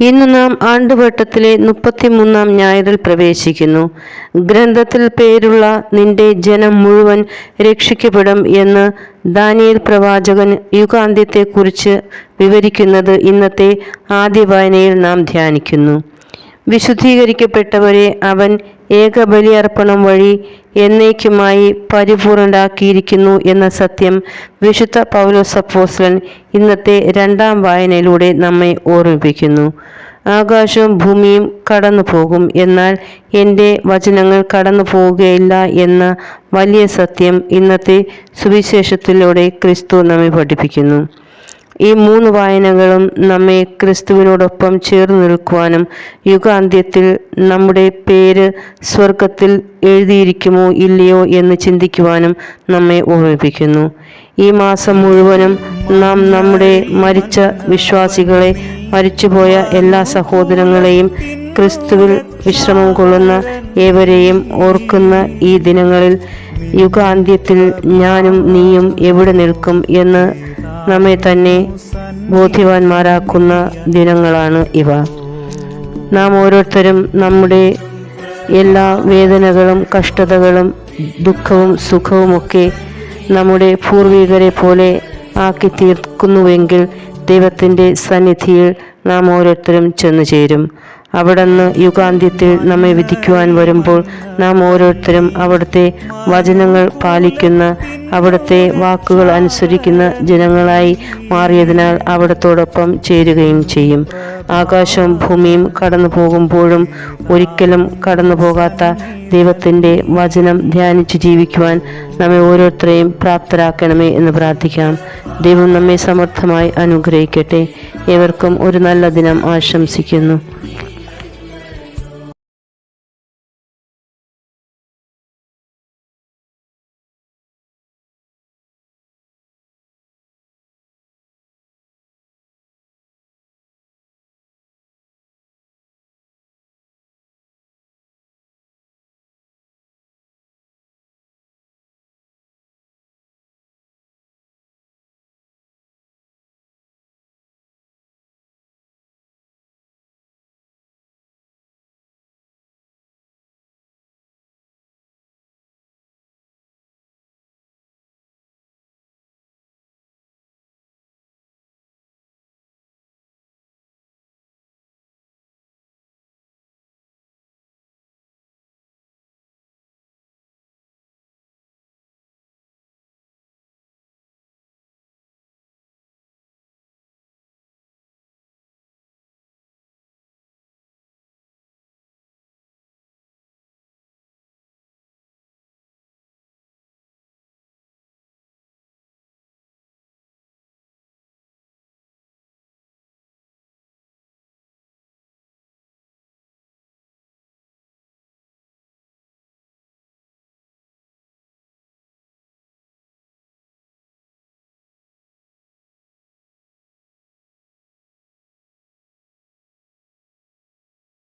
ഇന്ന് നാം ആണ്ടുവട്ടത്തിലെ മുപ്പത്തിമൂന്നാം ഞായറിൽ പ്രവേശിക്കുന്നു. ഗ്രന്ഥത്തിൽ പേരുള്ള നിന്റെ ജനം മുഴുവൻ രക്ഷിക്കപ്പെടും എന്ന് ദാനിയേൽ പ്രവാചകൻ യുഗാന്ത്യത്തെക്കുറിച്ച് വിവരിക്കുന്നത് ഇന്നത്തെ ആദ്യ വായനയിൽ നാം ധ്യാനിക്കുന്നു. വിശുദ്ധീകരിക്കപ്പെട്ടവരെ അവൻ ഏകബലിയർപ്പണം വഴി എന്നേക്കുമായി പരിപൂർണരാക്കിയിരിക്കുന്നു എന്ന സത്യം വിശുദ്ധ പൗലോസപ്പോസ്ലൻ ഇന്നത്തെ രണ്ടാം വായനയിലൂടെ നമ്മെ ഓർമ്മിപ്പിക്കുന്നു. ആകാശവും ഭൂമിയും കടന്നു പോകും എന്നാൽ എന്റെ വചനങ്ങൾ കടന്നു പോവുകയില്ല എന്ന വലിയ സത്യം ഇന്നത്തെ സുവിശേഷത്തിലൂടെ ക്രിസ്തു നമ്മെ പഠിപ്പിക്കുന്നു. ഈ മൂന്ന് വായനകളും നമ്മെ ക്രിസ്തുവിനോടൊപ്പം ചേർന്ന് നിൽക്കുവാനും യുഗാന്ത്യത്തിൽ നമ്മുടെ പേര് സ്വർഗത്തിൽ എഴുതിയിരിക്കുമോ ഇല്ലയോ എന്ന് ചിന്തിക്കുവാനും നമ്മെ ഓർമ്മിപ്പിക്കുന്നു. ഈ മാസം മുഴുവനും നാം നമ്മുടെ മരിച്ച വിശ്വാസികളെ മരിച്ചുപോയ എല്ലാ സഹോദരങ്ങളെയും ക്രിസ്തുവിൽ വിശ്രമം കൊള്ളുന്ന ഏവരെയും ഓർക്കുന്ന ഈ ദിനങ്ങളിൽ യുഗാന്ത്യത്തിൽ ഞാനും നീയും എവിടെ നിൽക്കും എന്ന് നമ്മെ തന്നെ ബോധ്യവാന്മാരാക്കുന്ന ദിനങ്ങളാണ് ഇവ. നാം ഓരോരുത്തരും നമ്മുടെ എല്ലാ വേദനകളും കഷ്ടതകളും ദുഃഖവും സുഖവുമൊക്കെ നമ്മുടെ പൂർവികരെ പോലെ ആക്കി തീർക്കുന്നുവെങ്കിൽ ദൈവത്തിന്റെ സന്നിധിയിൽ നാം ഓരോരുത്തരും ചെന്നു ചേരും അവിടുന്ന് യുഗാന്ത്യത്തിൽ നമ്മെ വിധിക്കുവാൻ വരുമ്പോൾ നാം ഓരോരുത്തരും അവിടുത്തെ വചനങ്ങൾ പാലിക്കുന്ന അവിടുത്തെ വാക്കുകൾ അനുസരിക്കുന്ന ജനങ്ങളായി മാറിയതിനാൽ അവിടത്തോടൊപ്പം ചേരുകയും ചെയ്യും. ആകാശവും ഭൂമിയും കടന്നു പോകുമ്പോഴും ഒരിക്കലും കടന്നു പോകാത്ത ദൈവത്തിന്റെ വചനം ധ്യാനിച്ച് ജീവിക്കുവാൻ നമ്മെ ഓരോരുത്തരെയും പ്രാപ്തരാക്കണമേ എന്ന് പ്രാർത്ഥിക്കാം. ദൈവം നമ്മെ സമർത്ഥമായി അനുഗ്രഹിക്കട്ടെ. ഏവർക്കും ഒരു നല്ല ദിനം ആശംസിക്കുന്നു.